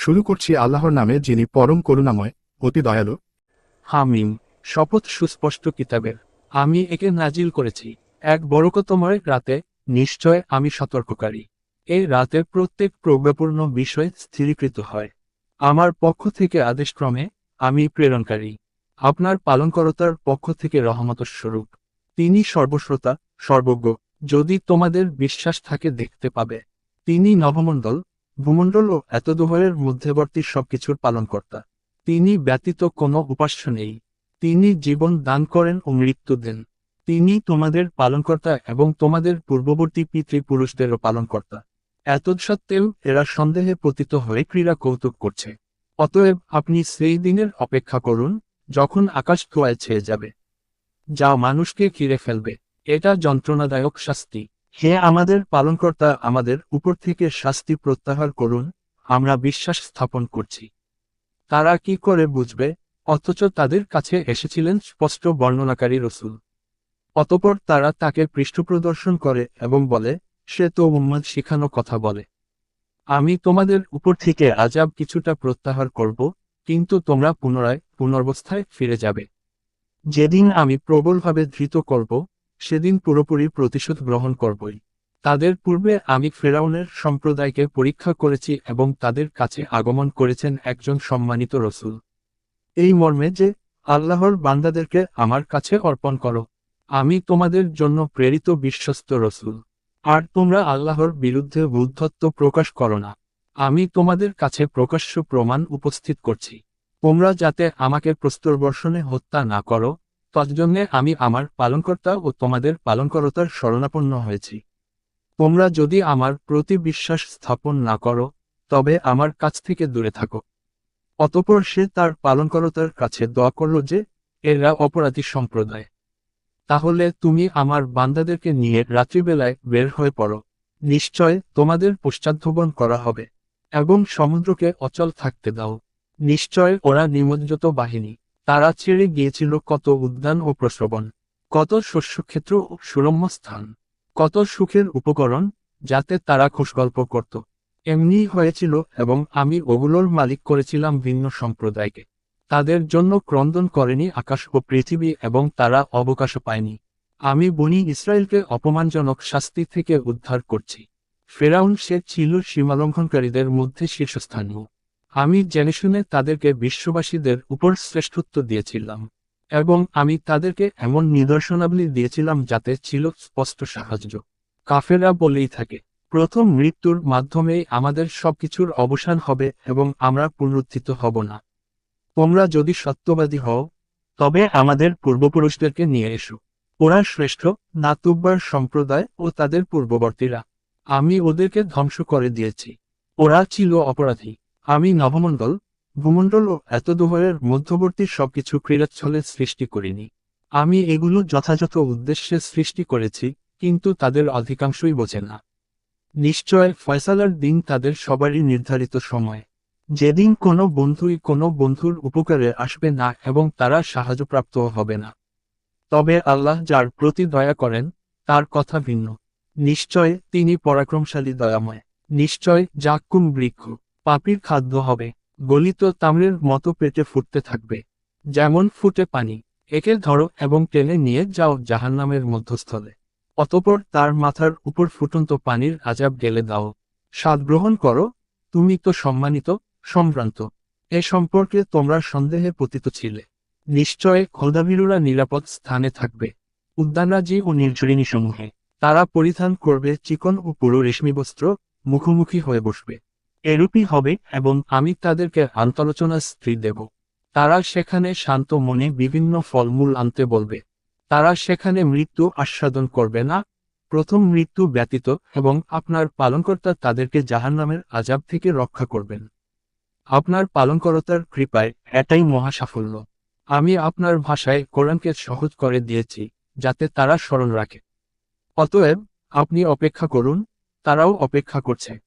শুরু করছি আল্লাহর নামে যিনি পরম করুণাময়, অতি দয়ালু। হামিম, শপথ সুস্পষ্ট কিতাবের। আমি একে নাজিল করেছি। এক বরকতময় রাতে, নিশ্চয় আমি সতর্ককারী। এই রাতে প্রত্যেক প্রজ্ঞাপূর্ণ বিষয় স্থিরীকৃত হয়। আমার পক্ষ থেকে আদেশক্রমে, আমি প্রেরণকারী। আপনার পালনকর্তার পক্ষ থেকে রহমত স্বরূপ তিনি সর্বশ্রোতা, সর্বজ্ঞ। যদি তোমাদের বিশ্বাস থাকে দেখতে পাবে। তিনি নবমণ্ডল ভূমণ্ডল ও এতদুভয়ের মধ্যবর্তী সবকিছুর পালনকর্তা। তিনি ব্যতীত কোনো উপাস্য নেই। তিনি জীবন দান করেন ও মৃত্যু দেন। তিনি তোমাদের পালনকর্তা এবং তোমাদের পূর্ববর্তী পিতৃপুরুষদেরও পালনকর্তা। এতৎসত্ত্বেও এরা সন্দেহে পতিত হয়ে ক্রীড়া কৌতুক করছে। অতএব আপনি সেই দিনের অপেক্ষা করুন, যখন আকাশ ধোয়ায় ছেয়ে যাবে। যা মানুষকে ঘিরে ফেলবে। এটা যন্ত্রণাদায়ক শাস্তি। হে আমাদের পালনকর্তা, আমাদের উপর থেকে শাস্তি প্রত্যাহার করুন, আমরা বিশ্বাস স্থাপন করছি। তারা কি করে বুঝবে? অথচ তাদের কাছে এসেছিলেন স্পষ্ট বর্ণনাকারী রসুল। অতপর তারা তাকে পৃষ্ঠপ্রদর্শন করে এবং বলে, সে তো উম্মাদ শিখানো কথা বলে। আমি তোমাদের উপর থেকে আজাব কিছুটা প্রত্যাহার করব, কিন্তু তোমরা পুনরায় পুনর্বস্থায় ফিরে যাবে। যেদিন আমি প্রবলভাবে ধৃত করব সেদিন পুরোপুরি প্রতিশোধ গ্রহণ করবই। তাদের পূর্বে আমি ফেরাউনের সম্প্রদায়কে পরীক্ষা করেছি এবং তাদের কাছে আগমন করেছেন একজন সম্মানিত রসুল। এই মর্মে যে, আল্লাহর বান্দাদেরকে আমার কাছে অর্পণ করো। আমি তোমাদের জন্য প্রেরিত বিশ্বস্ত রসুল। আর তোমরা আল্লাহর বিরুদ্ধে বুদ্ধত্ব প্রকাশ করো না। আমি তোমাদের কাছে প্রকাশ্য প্রমাণ উপস্থিত করছি। তোমরা যাতে আমাকে প্রস্তরবর্ষণে হত্যা না করো তজ্জন্যে আমি আমার পালনকর্তা ও তোমাদের পালনকর্তার শরণাপন্ন হয়েছি। তোমরা যদি আমার প্রতি বিশ্বাস স্থাপন না করো, তবে আমার কাছ থেকে দূরে থাকো। অতপর সে তার পালনকর্তার কাছে দোয়া করল যে, এরা অপরাধী সম্প্রদায়। তাহলে তুমি আমার বান্দাদেরকে নিয়ে রাত্রিবেলায় বের হয়ে পড়ো। নিশ্চয় তোমাদের পশ্চাদ্ধাবন করা হবে এবং সমুদ্রকে অচল থাকতে দাও। নিশ্চয় ওরা নিমজ্জিত বাহিনী। তারা ছেড়ে গিয়েছিল কত উদ্যান ও প্রশ্রবণ কত শস্যক্ষেত্র ও সুরম্য স্থান, কত সুখের উপকরণ, যাতে তারা খুশগল্প করত। এমনি হয়েছিল এবং আমি ওগুলোর মালিক করেছিলাম ভিন্ন সম্প্রদায়কে। তাদের জন্য ক্রন্দন করেনি আকাশ ও পৃথিবী এবং তারা অবকাশ পায়নি। আমি বনি ইসরায়েলকে অপমানজনক শাস্তি থেকে উদ্ধার করছি। ফেরাউন সে ছিল সীমালঙ্ঘনকারীদের মধ্যে শীর্ষস্থানীয়। আমি জেনে শুনে তাদেরকে বিশ্ববাসীদের উপর শ্রেষ্ঠত্ব দিয়েছিলাম, এবং আমি তাদেরকে এমন নিদর্শনাবলী দিয়েছিলাম যাতে ছিল স্পষ্ট সাহায্য। কাফেরা বলেই থাকে, প্রথম মৃত্যুর মাধ্যমেই আমাদের সবকিছুর অবসান হবে এবং আমরা পুনরুত্থিত হব না। তোমরা যদি সত্যবাদী হও, তবে আমাদের পূর্বপুরুষদেরকে নিয়ে এসো। ওরা শ্রেষ্ঠ নাতুব্বার সম্প্রদায় ও তাদের পূর্ববর্তীরা। আমি ওদেরকে ধ্বংস করে দিয়েছি। ওরা ছিল অপরাধী। আমি নবমণ্ডল ভূমণ্ডল ও এত এতদুভয়ের মধ্যবর্তী সবকিছু ক্রীড়াচ্ছলে সৃষ্টি করিনি। আমি এগুলো যথাযথ উদ্দেশ্যে সৃষ্টি করেছি, কিন্তু তাদের অধিকাংশই বোঝে না। নিশ্চয় ফয়সালার দিন তাদের সবারই নির্ধারিত সময়। যেদিন কোনো বন্ধুই কোনো বন্ধুর উপকারে আসবে না এবং তারা সাহায্যপ্রাপ্ত হবে না। তবে আল্লাহ যার প্রতি দয়া করেন, তার কথা ভিন্ন। নিশ্চয় তিনি পরাক্রমশালী, দয়াময়। নিশ্চয় জাক্কুম বৃক্ষ। পাপির খাদ্য হবে। গলিত তামরের মতো পেটে ফুটতে থাকবে। যেমন ফুটে পানি। একে ধরো এবং টেনে নিয়ে যাও জাহান্নামের মধ্যস্থলে। অতপর তার মাথার উপর ফুটন্ত পানির আজাব গেলে দাও। স্বাদ গ্রহণ করো। তুমি তো সম্মানিত, সম্ভ্রান্ত। এ সম্পর্কে তোমরা সন্দেহে পতিত ছিলে। নিশ্চয় খোদাভীরুরা নিরাপদ স্থানে থাকবে। উদ্যানরাজি ও নির্ঝরিণী সমূহে তারা পরিধান করবে চিকন ও পুরো রেশমি বস্ত্র মুখোমুখি হয়ে বসবে। এরূপই হবে এবং আমি তাদেরকে আন্তলোচনা স্ত্রী দেব। তারা সেখানে শান্ত মনে বিভিন্ন ফলমূল আনতে বলবে। তারা সেখানে মৃত্যু আস্বাদন করবে না। প্রথম মৃত্যু ব্যতীত এবং আপনার পালনকর্তা তাদেরকে জাহান্নামের আজাব থেকে রক্ষা করবেন। আপনার পালনকর্তার কৃপায় এটাই মহা সাফল্য আমি আপনার ভাষায় কোরআনকে সহজ করে দিয়েছি, যাতে তারা স্মরণ রাখে। অতএব, আপনি অপেক্ষা করুন, তারাও অপেক্ষা করছে।